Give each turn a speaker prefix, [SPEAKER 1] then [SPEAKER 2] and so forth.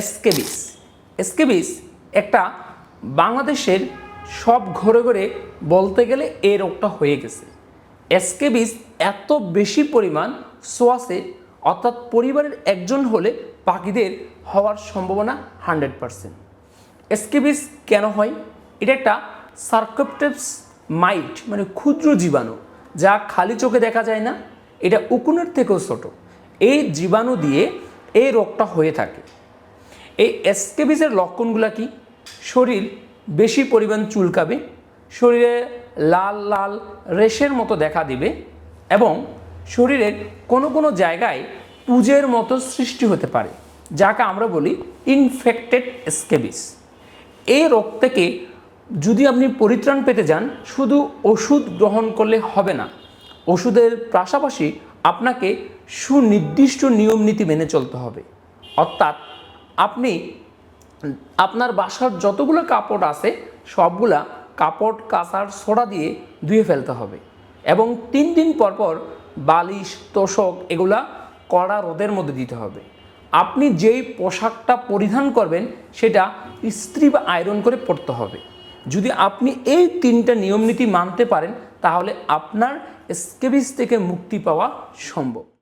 [SPEAKER 1] এসকেবিস। এসকেবিস একটা বাংলাদেশের সব ঘরে ঘরে বলতে গেলে এই রোগটা হয়ে গেছে। এসকেবিস এত বেশি পরিমাণ সোয়াসে, অর্থাৎ পরিবারের একজন হলে পাখিদের হওয়ার সম্ভাবনা হান্ড্রেড পারসেন্ট। এসকেবিস কেন হয়? এটা একটা সার্কোপটেপস মাইট মানে ক্ষুদ্র জীবাণু, যা খালি চোখে দেখা যায় না, এটা উকুনের থেকেও ছোট। এই জীবাণু দিয়ে এই রোগটা হয়ে থাকে। এই এসকেবিসের লক্ষণগুলো কি? শরীর বেশি পরিমাণ চুলকাবে, শরীরে লাল লাল রেশের মতো দেখা দিবে এবং শরীরের কোনো কোনো জায়গায় পুজের মতো সৃষ্টি হতে পারে, যাকে আমরা বলি ইনফেক্টেড স্কেবিস এই রোগ থেকে যদি আপনি পরিত্রাণ পেতে যান, শুধু ওষুধ গ্রহণ করলে হবে না, ওষুধের পাশাপাশি আপনাকে সুনির্দিষ্ট নিয়ম নীতি মেনে চলতে হবে। অর্থাৎ আপনি আপনার বাসার যতগুলো কাপড় আছে, সবগুলা কাপড়, কাঁচার সোডা দিয়ে ধুয়ে ফেলতে হবে এবং তিন দিন পর পর বালিশ, তোষক এগুলা কড়া রোদের মধ্যে দিতে হবে। আপনি যেই পোশাকটা পরিধান করবেন, সেটা ইস্ত্রি বা আয়রন করে পরতে হবে। যদি আপনি এই তিনটা নিয়ম নীতি মানতে পারেন, তাহলে আপনার স্কেবিস থেকে মুক্তি পাওয়া সম্ভব।